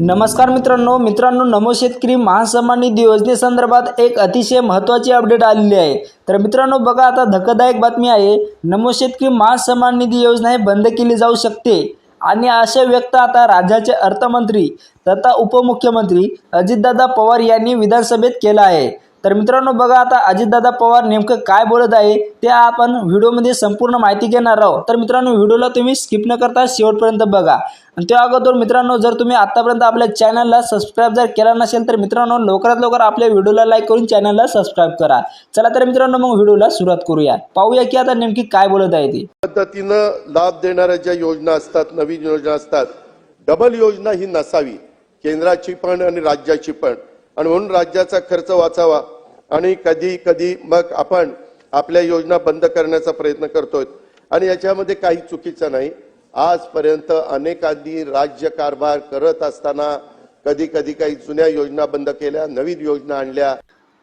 नमस्कार मित्रांनो मित्रांनो नमो शेतकरी महासन्मान निधी योजनेसंदर्भात एक अतिशय महत्त्वाची अपडेट आलेली आहे. तर मित्रांनो बघा आता धक्कादायक बातमी आहे. नमो शेतकरी महासन्मान निधी योजना हे बंद केली जाऊ शकते. आणि असे व्यक्त आता राज्याचे अर्थमंत्री तथा उपमुख्यमंत्री अजितदादा पवार यांनी विधानसभेत केलं आहे. तर मित्रांनो बघा आता अजितदादा पवार नेमकं काय बोलत आहे ते आपण व्हिडिओमध्ये संपूर्ण माहिती घेणार आहोत. तर मित्रांनो व्हिडिओला तुम्ही स्किप न करता शेवटपर्यंत बघा. आणि त्या अगोदर मित्रांनो जर तुम्ही आत्तापर्यंत आपल्या चॅनलला सबस्क्राईब जर केला नसेल तर मित्रांनो लवकरात लवकर आपल्या व्हिडिओला लाईक करून चॅनलला सबस्क्राईब करा. चला तर मित्रांनो मग व्हिडिओला सुरुवात करूया. पाहूया की आता नेमकी काय बोलत आहे ती. पद्धतीनं लाभ देणाऱ्या ज्या योजना असतात नवीन योजना असतात डबल योजना ही नसावी. केंद्राची पण आणि राज्याची पण. आणि म्हणून राज्याचा खर्च वाचावा. आणि कधी कधी मग आपण आपल्या योजना बंद करण्याचा प्रयत्न करतोय. आणि याच्यामध्ये काही चुकीचं नाही. आजपर्यंत अनेकांनी राज्य कारभार करत असताना कधी कधी काही जुन्या योजना बंद केल्या नवीन योजना आणल्या.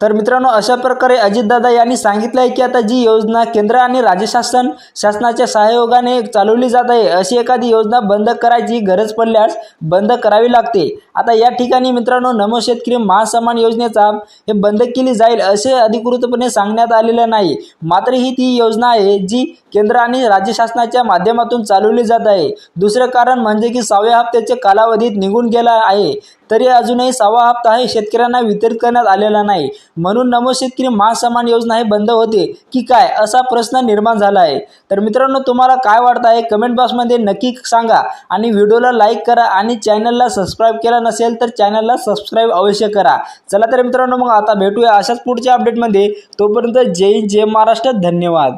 तर मित्रांनो अशा प्रकारे अजितदादा यांनी सांगितलं आहे की आता जी योजना केंद्र आणि राज्य शासन शासनाच्या सहयोगाने चालवली जात आहे अशी एखादी योजना बंद करायची गरज पडल्यास बंद करावी लागते. आता या ठिकाणी मित्रांनो नमो शेतकरी महासन्मान योजनेचा हे बंद केली जाईल असे अधिकृतपणे सांगण्यात आलेलं नाही. मात्र ही ती योजना आहे जी केंद्र आणि राज्य शासनाच्या माध्यमातून चालवली जात आहे. दुसरं कारण म्हणजे की सहाव्या हप्त्याच्या कालावधीत निघून गेला आहे. तरी अजूनही सहावा हप्ता हे शेतकऱ्यांना वितरित करण्यात आलेला नाही. म्हणून नमो शेतकरी महासन्मान योजना हे बंद होते की काय असा प्रश्न निर्माण झाला आहे. तर मित्रांनो तुम्हाला काय वाटतं आहे? कमेंट बॉक्समध्ये नक्की सांगा आणि व्हिडिओला लाईक करा आणि चॅनलला सबस्क्राईब केला नसेल तर चॅनलला सबस्क्राईब अवश्य करा. चला तर मित्रांनो मग आता भेटूया अशाच पुढच्या अपडेटमध्ये. तोपर्यंत जय हिंद जय महाराष्ट्र. धन्यवाद.